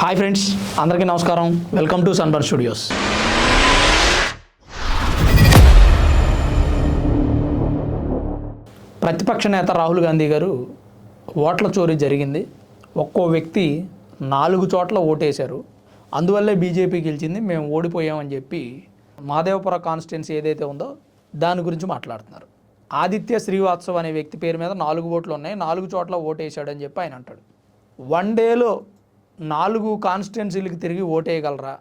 Hi friends అందరికీ నమస్కారం. Welcome to sunburn studios ప్రతిపక్ష నేత రాహుల్ గాంధీ గారు ఓట్ల చోరీ జరిగింది. ఒక్కో వ్యక్తి నాలుగు చోట్ల ఓటేశారు. అందువల్లే బీజేపీ గెలిచింది మేము ఓడిపోయామని చెప్పి మాదేవపుర కాన్స్టిట్యున్సీ ఏదైతే ఉందో దాని గురించి మాట్లాడుతున్నారు. ఆదిత్య శ్రీవాత్సవ్ అనే వ్యక్తి పేరు మీద నాలుగు ఓట్లు ఉన్నాయి నాలుగు చోట్ల ఓటేశాడని చెప్పి ఆయన అంటాడు. వన్ డేలో నాలుగు కాన్స్టిట్యున్సీలకు తిరిగి ఓటేయగలరా?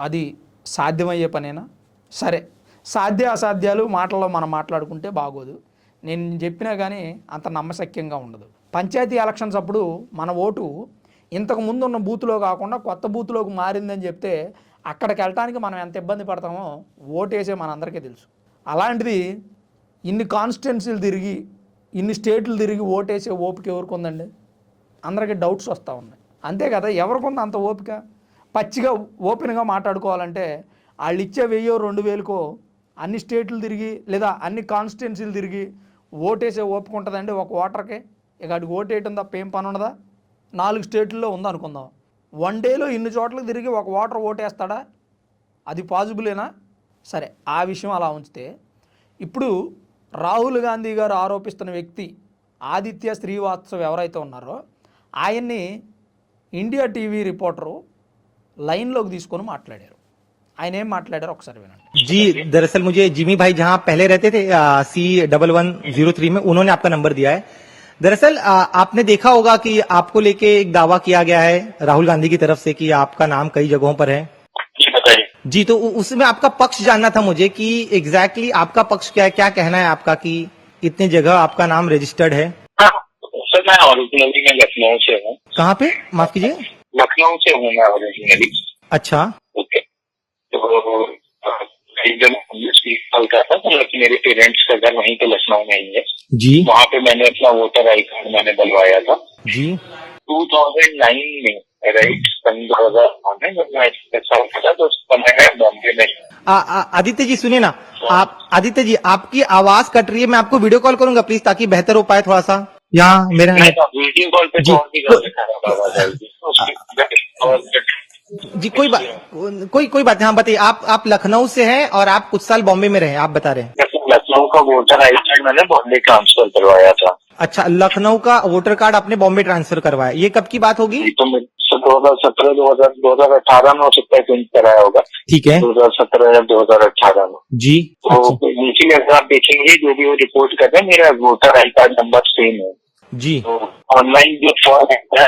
అది సాధ్యమయ్యే పనేనా? సరే. సాధ్య అసాధ్యాలు మాటల్లో మనం మాట్లాడుకుంటే బాగోదు. నేను చెప్పినా కానీ అంత నమ్మశక్యంగా ఉండదు. పంచాయతీ ఎలక్షన్స్ అప్పుడు మన ఓటు ఇంతకు ముందున్న బూత్లో కాకుండా కొత్త బూత్లోకి మారిందని చెప్తే అక్కడికి వెళ్ళటానికి మనం ఎంత ఇబ్బంది పడతామో ఓటేసే మనందరికీ తెలుసు. అలాంటిది ఇన్ని కాన్స్టిట్యున్సీలు తిరిగి ఇన్ని స్టేట్లు తిరిగి ఓటేసే ఓపిక ఎవరికి ఉందండి అందరికీ డౌట్స్ వస్తూ ఉన్నాయి. అంతే కదా ఎవరికి అంత ఓపిక? పచ్చిగా ఓపెన్గా మాట్లాడుకోవాలంటే వాళ్ళు ఇచ్చే వెయ్యో రెండు వేలకో అన్ని స్టేట్లు తిరిగి లేదా అన్ని కాన్స్టిట్యున్సీలు తిరిగి ఓటేసే ఓపిక ఉంటుందండి ఒక ఓటర్కి. ఇక అటు ఓటేయటం తప్ప ఏం పని ఉండదా? నాలుగు స్టేట్లలో ఉందనుకుందాం. వన్ డేలో ఇన్ని చోట్లకు తిరిగి ఒక ఓటర్ ఓటేస్తాడా? అది పాజిబులేనా? సరే ఆ విషయం అలా ఉంచితే ఇప్పుడు రాహుల్ గాంధీ గారు ఆరోపిస్తున్న వ్యక్తి ఆదిత్య శ్రీవాత్సవ్ ఎవరైతే ఉన్నారో ఆయన్ని ఇండియా టీవీ రిపోర్టరు లైన్లోకి తీసుకొని మాట్లాడారు ఆయన ఏం మాట్లాడారు ఒకసారి వినండి जी दरअसल मुझे जिमी भाई जहां पहले रहते थे C double one zero three में उन्होंने आपका नंबर दिया है दरअसल आ, आपने देखा होगा कि आपको लेके एक दावा किया गया है राहुल गांधी की तरफ से कि आपका नाम कई जगहों पर है जी बताइए जी तो उ- उसमें आपका पक्ष जानना था मुझे कि एग्जैक्टली आपका पक्ष क्या है क्या कहना है आपका कि इतनी जगह आपका नाम रजिस्टर्ड है हाँ सर मैं ओरिजिनली मैं लखनऊ से हूँ। कहाँ पे? माफ़ कीजिए। लखनऊ से हूँ मैं ओरिजिनली अच्छा। ओके। तो जब साल का था मतलब तो मेरे पेरेंट्स का घर वहीं पे लखनऊ में ही है। जी। वहाँ पे मैंने अपना वोटर आईडी कार्ड मैंने बनवाया था। जी। 2009 में राइट सन दो हज़ार में जब मैं साल का था तो बॉम्बे में आदित्य जी सुनिए ना आप आदित्य जी आपकी आवाज़ कट रही है मैं आपको वीडियो कॉल करूँगा प्लीज़ ताकि बेहतर हो पाए थोड़ा सा। यहाँ मेरा वीडियो कॉल पे जी। तो कोई बात कोई कोई बात नहीं हाँ बताइए आप आप लखनऊ से हैं और आप कुछ साल बॉम्बे में रहे आप बता रहे हैं। लखनऊ का वोटर आई कार्ड मैंने बॉम्बे ट्रांसफ़र करवाया था। अच्छा लखनऊ का वोटर कार्ड आपने बॉम्बे ट्रांसफ़र करवाया ये कब की बात होगी? तो दो हज़ार सत्रह दो हज़ार दो हज़ार अठारह में हो सकता है चेंज कराया होगा। ठीक है। दो हज़ार सत्रह या दो हज़ार अठारह में। जी। तो अच्छा, नीचे अगर आप देखेंगे जो भी वो रिपोर्ट कर रहे हैं मेरा voter I card number same है। जी। तो ऑनलाइन जो फॉर्म है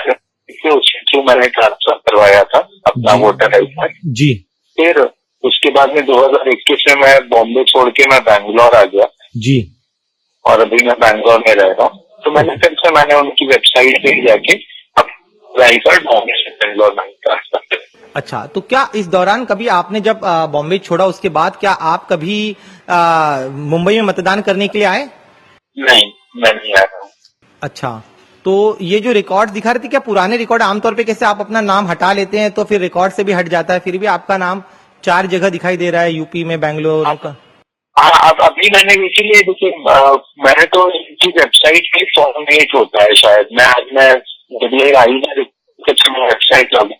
उसके थ्रू मैंने ट्रांसफ़र करवाया था अपना वोटर आई कार्ड जी। फिर उसके बाद में 2021 में मैं बॉम्बे छोड़ के मैं बैंगलोर आ गया। जी। और अभी मैं बैंगलोर में रह रहा हूँ। तो मैंने फिर से मैंने उनकी वेबसाइट पे जाके कार्ड बॉम्बे बैंगलोर में ट्रांसफ़र अच्छा तो क्या इस दौरान कभी आपने जब बॉम्बे छोड़ा उसके बाद क्या आप कभी मुंबई में मतदान करने के लिए आए? नहीं मैं नहीं आया हूँ। अच्छा तो ये जो रिकॉर्ड दिखा रहे थे क्या पुराने रिकॉर्ड आमतौर पे कैसे आप अपना नाम हटा लेते हैं तो फिर रिकॉर्ड से भी हट जाता है फिर भी आपका नाम चार जगह दिखाई दे रहा है यूपी में बैंगलोर का? हाँ अब अभी मैंने इसीलिए देखिए मैंने तो इनकी वेबसाइट पे फॉर्मेट होता है शायद। मैं आज मैं आई ना कुछ वेबसाइट लॉग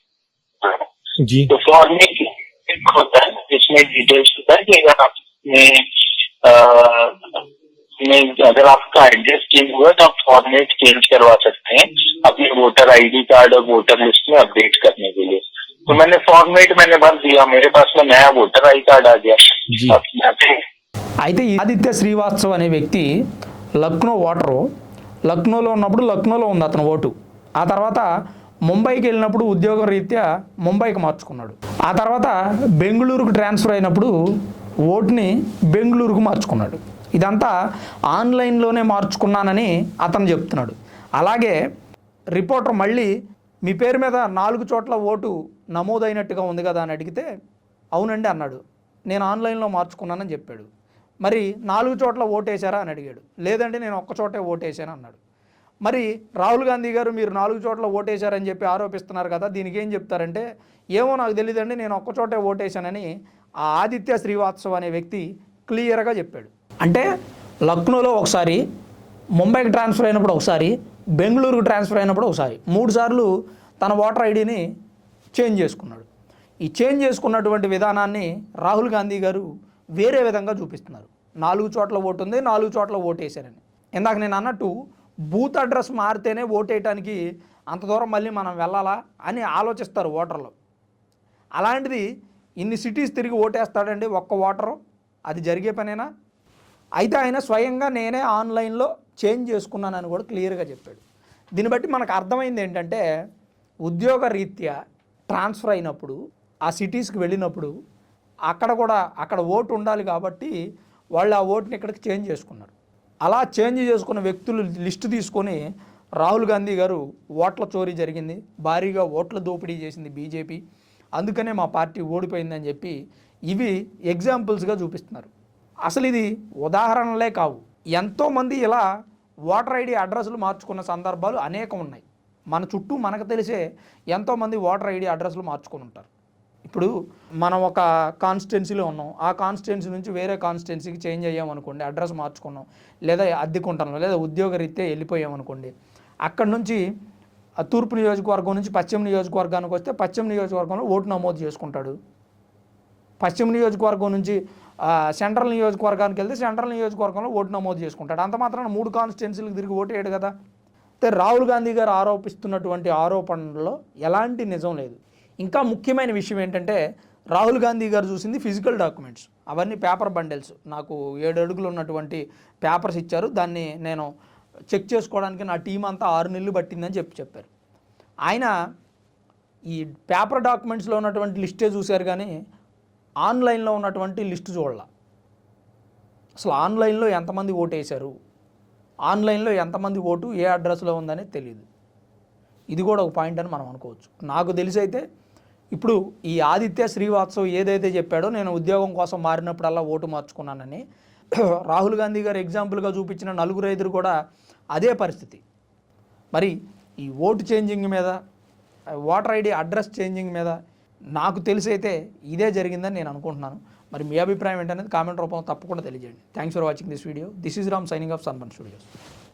जी तो फॉर्मेट होता है जिसमें डिटेल्स होता है कि अगर आपने अ, में अगर आपका एड्रेस चेंज हुआ तो आप फॉर्मेट चेंज करवा सकते हैं अपने वोटर आईडी कार्ड और वोटर लिस्ट में अपडेट करने के लिए तो मैंने फॉर्मेट मैंने भर दिया मेरे पास में नया वोटर आई कार्ड आ गया जी। अब यहाँ पे అయితే ఈ ఆదిత్య శ్రీవాత్సవ్ అనే వ్యక్తి లక్నో ఓటరు లక్నోలో ఉన్నప్పుడు లక్నోలో ఉంది అతను ఓటు ఆ తర్వాత ముంబైకి వెళ్ళినప్పుడు ఉద్యోగ రీత్యా ముంబైకి మార్చుకున్నాడు. ఆ తర్వాత బెంగళూరుకు ట్రాన్స్ఫర్ అయినప్పుడు ఓటుని బెంగళూరుకు మార్చుకున్నాడు. ఇదంతా ఆన్లైన్లోనే మార్చుకున్నానని అతను చెప్తున్నాడు. అలాగే రిపోర్టర్ మళ్ళీ మీ పేరు మీద నాలుగు చోట్ల ఓటు నమోదైనట్టుగా ఉంది కదా అని అడిగితే అవునండి అన్నాడు. నేను ఆన్లైన్లో మార్చుకున్నానని చెప్పాడు. మరి నాలుగు చోట్ల ఓటేశారా అని అడిగాడు. లేదండి నేను ఒక్క చోటే ఓటేశాను అన్నాడు. మరి రాహుల్ గాంధీ గారు మీరు నాలుగు చోట్ల ఓటేశారని చెప్పి ఆరోపిస్తున్నారు కదా దీనికి ఏం చెప్తారంటే ఏమో నాకు తెలియదండి నేను ఒక్క చోటే ఓటేశానని ఆ ఆదిత్య శ్రీవాత్సవ్ అనే వ్యక్తి క్లియర్గా చెప్పాడు. అంటే లక్నోలో ఒకసారి ముంబైకి ట్రాన్స్ఫర్ అయినప్పుడు ఒకసారి బెంగళూరుకు ట్రాన్స్ఫర్ అయినప్పుడు ఒకసారి మూడు సార్లు తన ఓటర్ ఐడిని చేంజ్ చేసుకున్నాడు. ఈ చేంజ్ చేసుకున్నటువంటి విధానాన్ని రాహుల్ గాంధీ గారు వేరే విధంగా చూపిస్తున్నారు. నాలుగు చోట్ల ఓటు ఉంది నాలుగు చోట్ల ఓటేశారని. ఇందాక నేను అన్నట్టు బూత్ అడ్రస్ మారితేనే ఓటేయటానికి వేయటానికి అంత దూరం మళ్ళీ మనం వెళ్ళాలా అని ఆలోచిస్తారు ఓటర్లు. అలాంటిది ఇన్ని సిటీస్ తిరిగి ఓటేస్తాడండి ఒక్క ఓటరు. అది జరిగే పనేనా? అయితే ఆయన స్వయంగా నేనే ఆన్లైన్లో చేంజ్ చేసుకున్నానని కూడా క్లియర్గా చెప్పాడు. దీన్ని బట్టి మనకు అర్థమైంది ఏంటంటే ఉద్యోగ రీత్యా ట్రాన్స్ఫర్ అయినప్పుడు ఆ సిటీస్కి వెళ్ళినప్పుడు అక్కడ కూడా అక్కడ ఓటు ఉండాలి కాబట్టి వాళ్ళు ఆ ఓటుని ఇక్కడికి చేంజ్ చేసుకున్నారు. అలా చేంజ్ చేసుకున్న వ్యక్తులు లిస్టు తీసుకొని రాహుల్ గాంధీ గారు ఓట్ల చోరీ జరిగింది భారీగా ఓట్ల దోపిడీ చేసింది బీజేపీ. అందుకనే మా పార్టీ ఓడిపోయిందని చెప్పి ఇవి ఎగ్జాంపుల్స్గా చూపిస్తున్నారు. అసలు ఇది ఉదాహరణలే కావు. ఎంతోమంది ఇలా ఓటర్ ఐడి అడ్రస్లు మార్చుకున్న సందర్భాలు అనేకం ఉన్నాయి. మన చుట్టూ మనకు తెలిసే ఎంతోమంది ఓటర్ ఐడి అడ్రస్లు మార్చుకొని ఉంటారు. ఇప్పుడు మనం ఒక కాన్స్టిట్యున్సీలో ఉన్నాం. ఆ కాన్స్టిట్యున్సీ నుంచి వేరే కాన్స్టిట్యున్సీకి చేంజ్ అయ్యామనుకోండి అడ్రస్ మార్చుకున్నాం లేదా అద్దెకుంటున్నాం లేదా ఉద్యోగ వెళ్ళిపోయామనుకోండి అనుకోండి అక్కడ నుంచి తూర్పు నియోజకవర్గం నుంచి పశ్చిమ నియోజకవర్గానికి వస్తే పశ్చిమ నియోజకవర్గంలో ఓటు నమోదు చేసుకుంటాడు. పశ్చిమ నియోజకవర్గం నుంచి సెంట్రల్ నియోజకవర్గానికి వెళ్తే సెంట్రల్ నియోజకవర్గంలో ఓటు నమోదు చేసుకుంటాడు. అంత మాత్రాన మూడు కాన్స్టిట్యున్సీలకు తిరిగి ఓటు వేయడు కదా? అయితే రాహుల్ గాంధీ గారు ఆరోపిస్తున్నటువంటి ఆరోపణలో ఎలాంటి నిజం లేదు. ఇంకా ముఖ్యమైన విషయం ఏంటంటే రాహుల్ గాంధీ గారు చూసింది ఫిజికల్ డాక్యుమెంట్స్ అవన్నీ పేపర్ బండిల్స్ నాకు ఏడు అడుగులు ఉన్నటువంటి పేపర్స్ ఇచ్చారు. దాన్ని నేను చెక్ చేసుకోవడానికి నా టీం అంతా ఆరు నెలలు పట్టిందని చెప్పి చెప్పారు. ఆయన ఈ పేపర్ డాక్యుమెంట్స్లో ఉన్నటువంటి లిస్టే చూశారు కానీ ఆన్లైన్లో ఉన్నటువంటి లిస్ట్ చూడాల. అసలు ఆన్లైన్లో ఎంతమంది ఓటు వేశారు ఆన్లైన్లో ఎంతమంది ఓటు ఏ అడ్రస్లో ఉందనే తెలియదు ఇది కూడా ఒక పాయింట్ అని మనం అనుకోవచ్చు. నాకు తెలిసి అయితే ఇప్పుడు ఈ ఆదిత్య శ్రీవాత్సవ్ ఏదైతే చెప్పాడో నేను ఉద్యోగం కోసం మారినప్పుడల్లా ఓటు మార్చుకున్నానని రాహుల్ గాంధీ గారు ఎగ్జాంపుల్గా చూపించిన నలుగురు ఐదురు కూడా అదే పరిస్థితి. మరి ఈ ఓటు చేంజింగ్ మీద ఓటర్ ఐడి అడ్రస్ చేంజింగ్ మీద నాకు తెలిసైతే ఇదే జరిగిందని నేను అనుకుంటున్నాను. మరి మీ అభిప్రాయం ఏంటనేది కామెంట్ రూపంలో తప్పకుండా తెలియజేయండి. Thanks for watching this video this is Ram signing off సన్బన్ studios